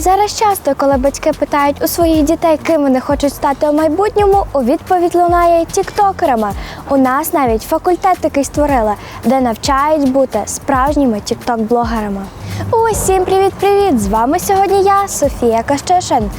Зараз часто, коли батьки питають у своїх дітей, ким вони хочуть стати у майбутньому, у відповідь лунає тіктокерами. У нас навіть факультет такий створили, де навчають бути справжніми тікток-блогерами. Усім привіт-привіт! З вами сьогодні я, Софія Кащишин.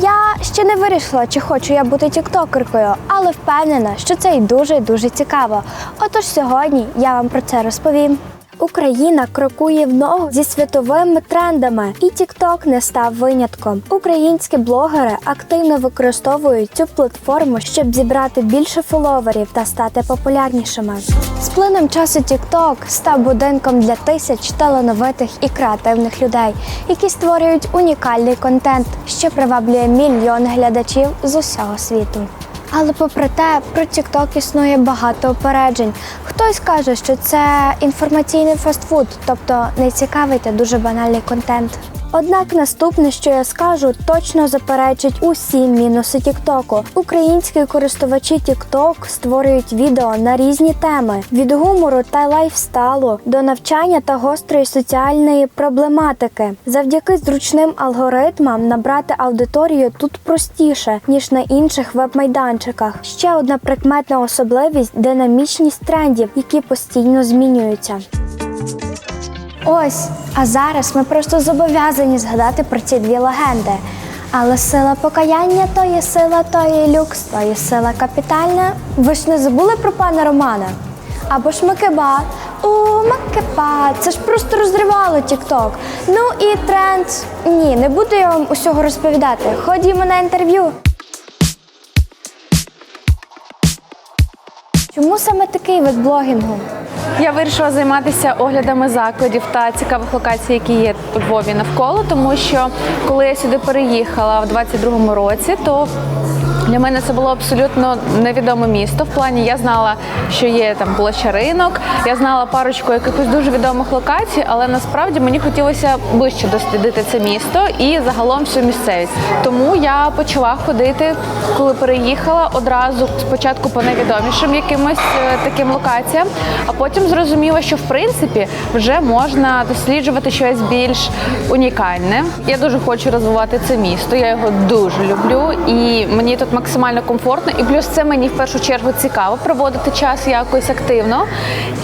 Я ще не вирішила, чи хочу я бути тіктокеркою, але впевнена, що це і дуже дуже цікаво. Отож сьогодні я вам про це розповім. Україна крокує в ногу зі світовими трендами, і TikTok не став винятком. Українські блогери активно використовують цю платформу, щоб зібрати більше фоловерів та стати популярнішими. З плином часу TikTok став будинком для тисяч талановитих і креативних людей, які створюють унікальний контент, що приваблює мільйони глядачів з усього світу. Але попри те, про TikTok існує багато опереджень. Хтось каже, що це інформаційний фастфуд, тобто не цікавий та дуже банальний контент. Однак наступне, що я скажу, точно заперечить усі мінуси Тіктоку. Українські користувачі TikTok створюють відео на різні теми: від гумору та лайфстайлу до навчання та гострої соціальної проблематики. Завдяки зручним алгоритмам набрати аудиторію тут простіше ніж на інших веб-майданчиках. Ще одна прикметна особливість динамічність трендів, які постійно змінюються. Ось, а зараз ми просто зобов'язані згадати про ці дві легенди. Але сила покаяння то є сила, то є люкс, то є сила капітальна. Ви ж не забули про пана Романа? Або ж Макеба. У Макеба, це ж просто розривало Тік-Ток. Ну і тренд. Ні, не буду я вам усього розповідати. Ходімо на інтерв'ю. Чому саме такий вид блогінгу? Я вирішила займатися оглядами закладів та цікавих локацій, які є у Львові навколо, тому що коли я сюди переїхала в 22-му році, то для мене це було абсолютно невідоме місто. В плані я знала, що є там площа ринок, я знала парочку якихось дуже відомих локацій, але насправді мені хотілося ближче дослідити це місто і загалом всю місцевість. Тому я почала ходити, коли переїхала одразу спочатку по невідомішим якимось е, таким локаціям, а потім зрозуміла, що в принципі вже можна досліджувати щось більш унікальне. Я дуже хочу розвивати це місто. Я його дуже люблю, і мені тут максимально комфортно. І плюс це мені в першу чергу цікаво проводити час якось активно.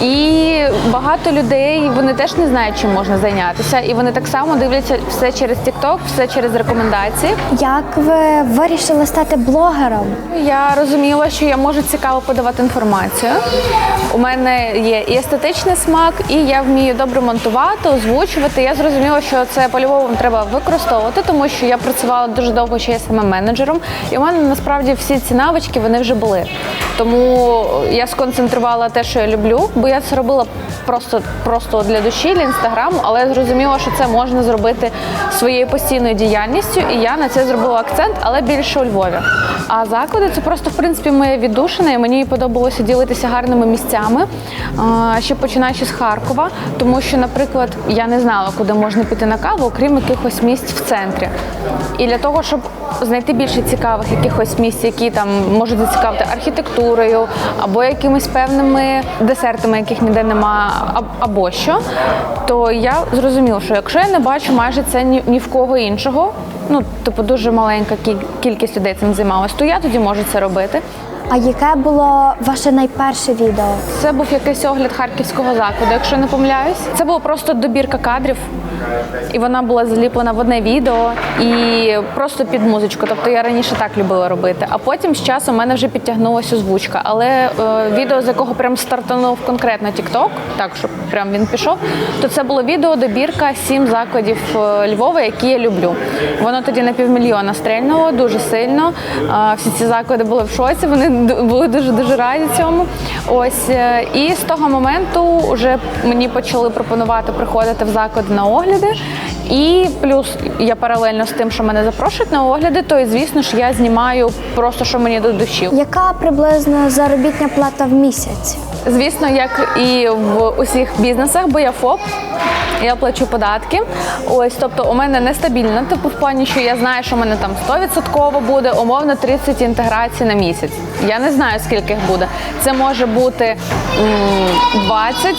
І багато людей вони теж не знають, чим можна зайнятися, і вони так само дивляться все через TikTok, все через рекомендації. Як ви вирішили стати блогером? Я розуміла, що я можу цікаво подавати інформацію. У мене є і естетичний смак, і я вмію добре монтувати, озвучувати. Я зрозуміла, що це по-любому треба використовувати, тому що я працювала дуже довго ще саме менеджером, і у мене насправді всі ці навички вони вже були. Тому я сконцентрувала те, що я люблю, бо я це робила просто, просто для душі, для інстаграму, але я зрозуміла, що це можна зробити своєю постійною діяльністю, і я на це зробила акцент, але більше у Львові. А заклади це просто в принципі моє віддушина, і мені подобалося ділитися гарними місцями, ще починаючи з Харкова, тому що, наприклад, я не знала, куди можна піти на каву, окрім якихось місць в центрі. І для того, щоб знайти більше цікавих якихось місць, які там можуть зацікавити архітектурою або якимись певними десертами, яких ніде нема, або що, то я зрозуміла, що якщо я не бачу майже це ні, ні в кого іншого, ну типу дуже маленька кіль- кількість людей цим займалась, то я тоді можу це робити. А яке було ваше найперше відео? Це був якийсь огляд харківського закладу, якщо не помиляюсь. Це була просто добірка кадрів, і вона була заліплена в одне відео і просто під музичку. Тобто я раніше так любила робити. А потім з часом мене вже підтягнулася озвучка. Але е, відео, з якого прям стартанув конкретно TikTok, так щоб прям він пішов, то це було відео добірка сім закладів е, Львова, які я люблю. Воно тоді на півмільйона стрельнуло дуже сильно. А, Всі ці заклади були в шоці. Вони були дуже дуже раді цьому. Ось е, і з того моменту вже мені почали пропонувати приходити в заклади на огляди. І плюс я паралельно з тим, що мене запрошують на огляди, то і звісно ж я знімаю просто що мені до душі. Яка приблизно заробітня плата в місяць? Звісно, як і в усіх бізнесах, бо я ФОП. Я плачу податки. Ось, тобто у мене нестабільно, типу в плані, що я знаю, що в мене там 100% буде, умовно 30 інтеграцій на місяць. Я не знаю, скільки їх буде. Це може бути м, 20,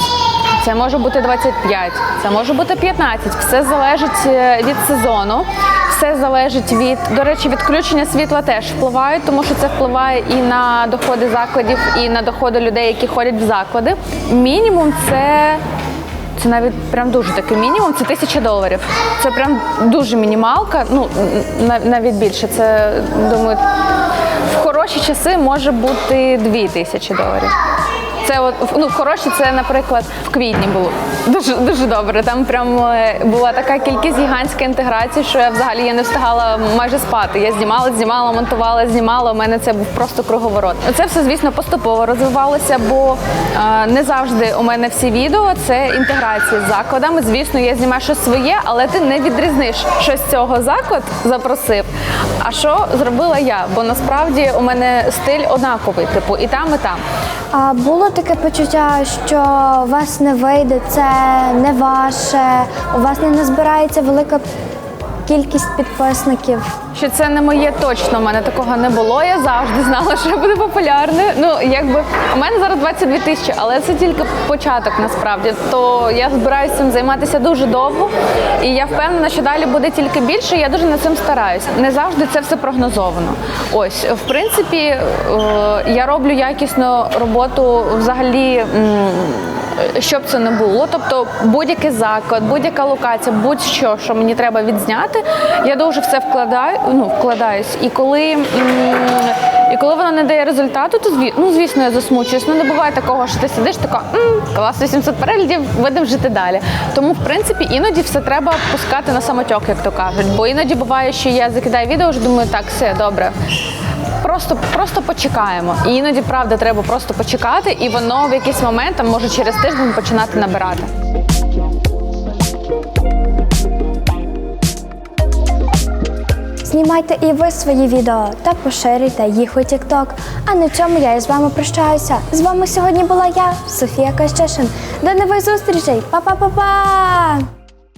це може бути 25, це може бути 15. Все залежить е, від сезону. Все залежить від, до речі, відключення світла теж впливають, тому що це впливає і на доходи закладів, і на доходи людей, які ходять в заклади. Мінімум це це навіть прям дуже такий мінімум. Це тисяча доларів. Це прям дуже мінімалка. Ну на- навіть більше. Це думаю, в хороші часи може бути дві тисячі доларів. Це от ну хороші, це, наприклад, в квітні було дуже дуже добре. Там прям е, була така кількість гігантська інтеграції, що я взагалі я не встигала майже спати. Я знімала, знімала, монтувала, знімала. У мене це був просто круговорот. Це все, звісно, поступово розвивалося, бо е, не завжди у мене всі відео це інтеграції з закладами. Звісно, я знімаю щось своє, але ти не відрізниш, що з цього заклад запросив. А що зробила я? Бо насправді у мене стиль однаковий, типу, і там, і там. А було таке почуття, що у вас не вийде, це не ваше, у вас не назбирається велика кількість підписників. Що це не моє точно, у мене такого не було. Я завжди знала, що я буду популярною. Ну, якби у мене зараз 22 тисячі, але це тільки початок насправді. То я збираюся цим займатися дуже довго, і я впевнена, що далі буде тільки більше. Я дуже над цим стараюся. Не завжди це все прогнозовано. Ось, в принципі, е, я роблю якісну роботу взагалі. Щоб це не було. Тобто будь-який заклад, будь-яка локація, будь-що, що мені треба відзняти, я дуже все вкладаю, ну, вкладаюсь. І коли, і коли воно не дає результату, то ну, звісно, я засмучуюсь. Ну не буває такого, що ти сидиш така, клас, 800 переглядів, будемо жити далі. Тому, в принципі, іноді все треба пускати на самотьок, як то кажуть. Бо іноді буває, що я закидаю відео, вже думаю, так, все добре. Просто, просто почекаємо. І іноді правда треба просто почекати, і воно в якийсь момент, там, може через тиждень починати набирати. Знімайте і ви свої відео та поширюйте їх у TikTok. А на цьому я із вами прощаюся. З вами сьогодні була я, Софія Кащишин. До нових зустрічей. Па-па-па-па!